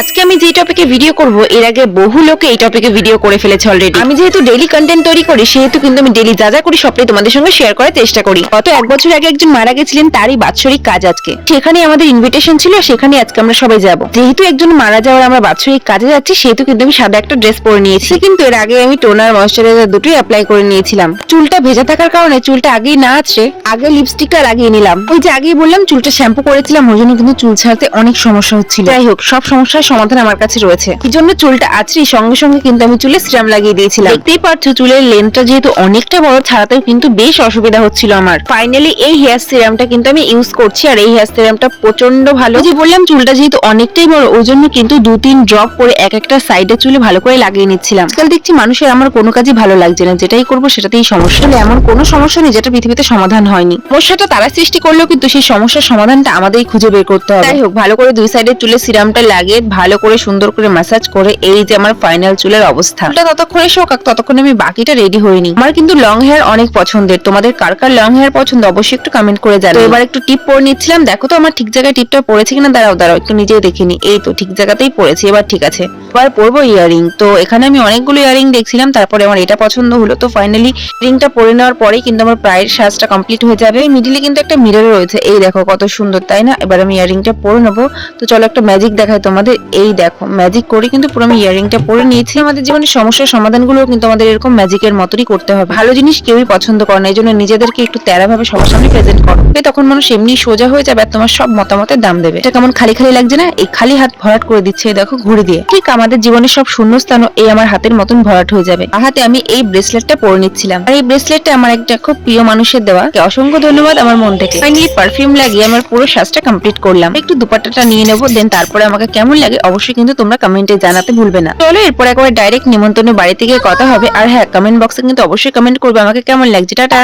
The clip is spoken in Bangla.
আজকে আমি যে টপিকে ভিডিও করব, এর আগে বহু লোকে এই টপিকে ভিডিও করে ফেলেছে অলরেডি আমি যেহেতু ডেলি কন্টেন্ট তৈরি করি, সেহেতু কিন্তু আমি ডেলি যা যা করি, সবটাই তোমাদের সঙ্গে শেয়ার করার চেষ্টা করি। গত এক বছর আগে একজন মারা গেছিলেন, তারই বাৎসরিক কাজ আজকে। সেখানে আমাদের ইনভিটেশন ছিল, সেখানে আজকে আমরা সবাই যাব। যেহেতু একজন মারা যাওয়ার আমরা বাৎসরিক কাজে যাচ্ছি, সেহেতু কিন্তু আমি সাদা একটা ড্রেস পরে নিয়েছি। কিন্তু এর আগে আমি টোনার ময়শ্চারাইজার দুটোই অ্যাপ্লাই করে নিয়েছিলাম। চুলটা ভেজা থাকার কারণে চুলটা আগেই না আছে আগে লিপস্টিকটা লাগিয়ে নিলাম। ওই যে আগেই বললাম, চুলটা শ্যাম্পু করেছিলাম, ওই জন্য কিন্তু চুল ছাড়তে অনেক সমস্যা হচ্ছিল। যাই হোক, সব সমস্যার সমাধান আমার কাছে রয়েছে। এই জন্য চুলটা আছড়ি সঙ্গে সঙ্গে কিন্তু আমি চুলে সিরাম লাগিয়ে দিয়েছিলাম। দেখতেই পারছ, চুলের লেন্থটা যেহেতু অনেকটা বড়, ছাড়াতেও কিন্তু বেশ অসুবিধা হচ্ছিল আমার। ফাইনালি এই হেয়ার সিরামটা কিন্তু আমি ইউজ করছি, আর এই হেয়ার সিরামটা প্রচণ্ড ভালো। যে বললাম, চুলটা যেহেতু অনেকটাই বড়, ওই জন্য কিন্তু দু তিন ড্রপ করে এক একটা সাইডে চুলে ভালো করে লাগিয়ে নিচ্ছিলাম। আজকাল দেখছি মানুষের আমার কোনো কাজই ভালো লাগছে না, যেটাই করব সেটাতেই সমস্যা। হলে এমন কোনো সমস্যা নেই যেটা পৃথিবীতে সমাধান হয়নি। সমস্যাটা তারা সৃষ্টি করলেও কিন্তু সেই সমস্যার সমাধানটা আমাদেরই খুঁজে বের করতে হবে। যাই হোক, ভালো করে দুই সাইডে চুলে সিরামটা লাগিয়ে ভালো করে, সুন্দর করে ম্যাসাজ করে এই যে আমার ফাইনাল চুলের অবস্থা। চুলটা ততক্ষণে শোকাক ততক্ষণে আমি বাকিটা রেডি হইনি। আমার কিন্তু লং হেয়ার অনেক পছন্দের। তোমাদের কার কার লং হেয়ার পছন্দ অবশ্যই একটু কমেন্ট করে জানাও। এবার একটু টিপ পরে নিচ্ছিলাম। দেখো তো আমার ঠিক জায়গায় টিপটা পড়েছে কিনা? দাঁড়াও দাঁড়াও, একটু নিজেই দেখিনি এই তো ঠিক জায়গাতেই পড়েছে, এবার ঠিক আছে। এবার পরবো ইয়ারিং তো এখানে আমি অনেকগুলো ইয়ারিং দেখছিলাম, তারপরে আমার এটা পছন্দ হলো। তো ফাইনালি রিংটা পরে নেওয়ার পরেই কিন্তু আমার প্রায়ের সাজটা কমপ্লিট হয়ে যাবে। মিডিলে কিন্তু একটা মিরর রয়েছে। এই দেখো কত সুন্দর, তাই না? এবার আমি ইয়ারিংটা পরে নেব। তো চলো একটা ম্যাজিক দেখাই তোমাদের। এই দেখো ম্যাজিক করে কিন্তু পুরো আমি ইয়ারিংটা পরে নিয়েছি। আমাদের জীবনের সমস্যার সমাধানগুলো কিন্তু আমাদের এরকম ম্যাজিকের মতনই করতে হবে। ভালো জিনিস কেউই পছন্দ করে না এই জন্য নিজেদেরকে একটু তেরা ভাবে সবার সামনে প্রেজেন্ট করো। তখন মানুষ এমনি সোজা হয়ে যাবে আর তোমার সব মতামতের দাম দেবে। এটা কেমন খালি খালি লাগছে না? এই খালি হাত ভরাট করে দিচ্ছে দেখো ঘুরে দিয়ে। ঠিক আমাদের জীবনের সব শূন্যস্থানও এই আমার হাতের মতন ভরাট হয়ে যাবে। আর হাতে আমি এই ব্রেসলেটটা পরে নিচ্ছিলাম। আর এই ব্রেসলেটটা আমার একটা খুব প্রিয় মানুষের দেওয়া। অসংখ্য ধন্যবাদ আমার মন থেকে। ফাইনালি পারফিউম লাগিয়ে আমার পুরো সাজটা কমপ্লিট করলাম। একটু দুপাট্টাটা নিয়ে নেব দেন তারপরে আমাকে কেমন লাগে অবশ্যই কিন্তু তোমরা কমেন্টে জানাতে ভুলবে না। চলো, এরপর একবার ডাইরেক্ট নিমন্ত্রণের বাড়ি থেকে কথা হবে। আর হ্যাঁ কমেন্ট বক্সে কিন্তু অবশ্যই কমেন্ট করবে। আমাকে কেমন লাগছে? টাটা!